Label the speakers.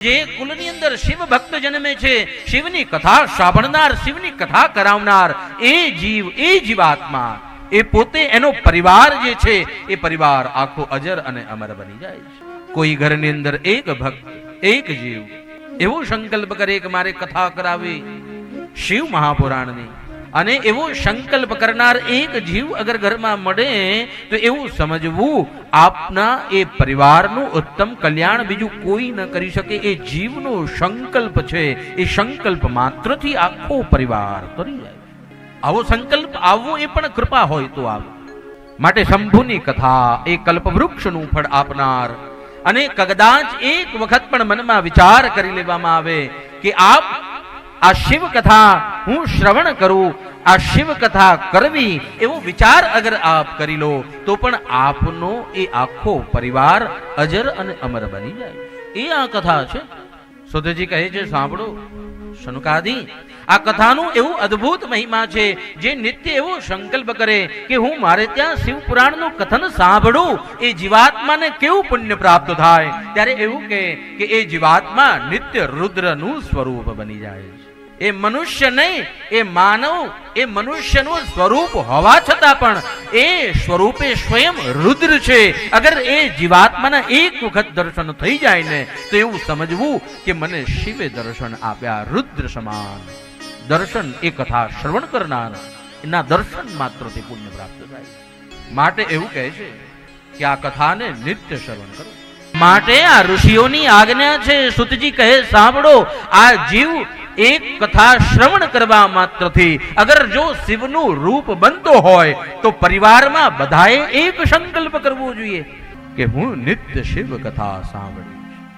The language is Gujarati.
Speaker 1: જે કુલની અંદર શિવ ભક્ત જન્મે છે, શિવની કથા સાંભળનાર શિવની કથા કરાવનાર, એ જીવ, એ જીવાત્મા, એ પોતે એનો પરિવાર જે છે, એ પરિવાર આખો અજર અને અમર બની જાય છે. કોઈ ઘરની અંદર એક ભક્ત, એક જીવ, એવો સંકલ્પ કરે કે મારે કથા કરાવી શિવ મહાપુરાણની અને એવો સંકલ્પ કરનાર એક જીવ અગર ઘરમાં મળે, તો એવું સમજવું, આપના એ પરિવારનું ઉત્તમ કલ્યાણ બીજું કોઈ ન કરી શકે. એ જીવનો સંકલ્પ છે. એ સંકલ્પ માત્રથી આખો પરિવાર કરી જાય આવો સંકલ્પ આવવો એ પણ કૃપા હોય તો આવે. માટે શંભુની કથા, એ કલ્પવૃક્ષનું ફળ આપનાર. અને કદાચ એક વખત પણ મનમાં વિચાર કરી લેવામાં આવે કે આપ આ શિવ કથા હું શ્રવણ કરું આ શિવ કથા કરવી એવો વિચાર અગર આપ કરી લો, તો પણ આપનો એ આખો પરિવાર અજર અને અમર બની જાય. એ આ કથા છે. સુધજી કહે છે, સાંભળો, શનુકાદી, આ કથાનું એવું અદ્ભુત મહિમા છે, જે નિત્ય એવો સંકલ્પ કરે કે હું મારે ત્યાં શિવ પુરાણનું કથન સાંભળું, એ જીવાત્માને કેવું પુણ્ય પ્રાપ્ત થાય? ત્યારે એવું કહે કે એ જીવાત્મા નિત્ય રુદ્રનું સ્વરૂપ બની જાય છે. એ મનુષ્ય નહીં, એ માનવ, એ મનુષ્યનું સ્વરૂપ હોવા છતાં પણ એ સ્વરૂપે સ્વયં રુદ્ર છે. અગર એ જીવાત્માના એક વખત દર્શન થઈ જાય ને, તો એવું સમજવું કે મને શિવે દર્શન આપ્યા, રુદ્ર સમાન. દર્શન એ કથા શ્રવણ કરનાર, એના દર્શન માત્રથી પુણ્ય પ્રાપ્ત થાય. માટે એવું કહે છે કે આ કથાને નિત્ય શ્રવણ કરો. માટે આ ઋષિઓની આજ્ઞા છે, સુતજી કહે, સાંભળો, આ જીવ એક કથા શ્રવણ કરવા માત્રથી અગર જો શિવનું રૂપ બનતો હોય તો પરિવારમાં બધાએ એક સંકલ્પ કરવો જોઈએ કે હું નિત્ય શિવ કથા સાંભળી